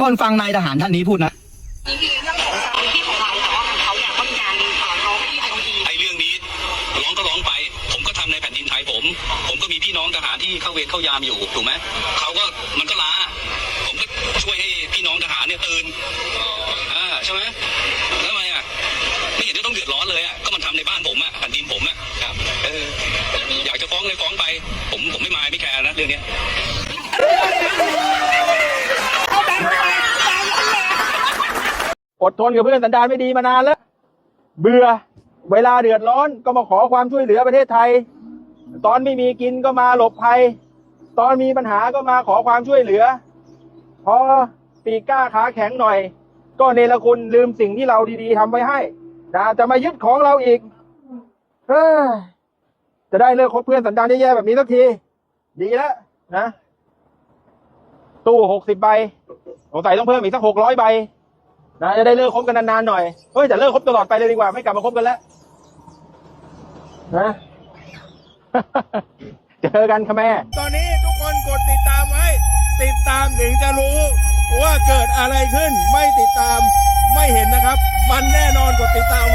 กคนฟังนายทหารท่านนี้พูดนะนี่คือเรื่องของสารที่ของเราแต่ว่าของเขาเนี่ยก็มีการเอ่อร้องที่ไอโอทีไอ้เรื่องนี้ร้องก็ร้องไป ผมก็ทำในแผ่นดินไทยผม ผมก็มีพี่น้องทหารที่เข้าเวรเข้ายามอยู่ถูกไหมเขาก็มันก็ล้า ผมก็ช่วยให้พี่น้องทหารเนี่ยตื่นอ่าใช่ไหมแล้วทำไมอะไม่เห็นจะต้องเดือดร้อนเลยอะก็มันทำในบ้านผมอะแผ่นดินผมอะครับเอออยากจะฟ้องเลยฟ้องไป ผมผมไม่มายไม่แคร์นะเรื่องเนี้ย อดทนกับเพื่อนสันดานไม่ดีมานานแล้ว เบื่อเวลาเดือดร้อนก็มาขอความช่วยเหลือประเทศไทย ตอนไม่มีกินก็มาหลบภัย ตอนมีปัญหาก็มาขอความช่วยเหลือ พอปีกล้าขาแข็งหน่อย ก็เนรคุณลืมสิ่งที่เราดีๆทำไว้ให้นะจะมายึดของเราอีกเฮ้จะได้เลิกคบเพื่อนสันดานแย่ๆแบบนี้สักที ดีแล้วนะ ตู้หกสิบใบสงสัยต้องเพิ่มอีกสักหกร้อยใบ นะจะได้เลิกคบกันนานๆหน่อยเฮ้ยแต่เลิกคบตลอดไปเลยดีกว่า ไม่กลับมาคบกันแล้วนะเจอกันค่ะแม่ ตอนนี้ทุกคนกดติดตามไว้ ติดตามถึงจะรู้ ว่าเกิดอะไรขึ้น ไม่ติดตามไม่เห็นนะครับ มันแน่นอนกดติดตาม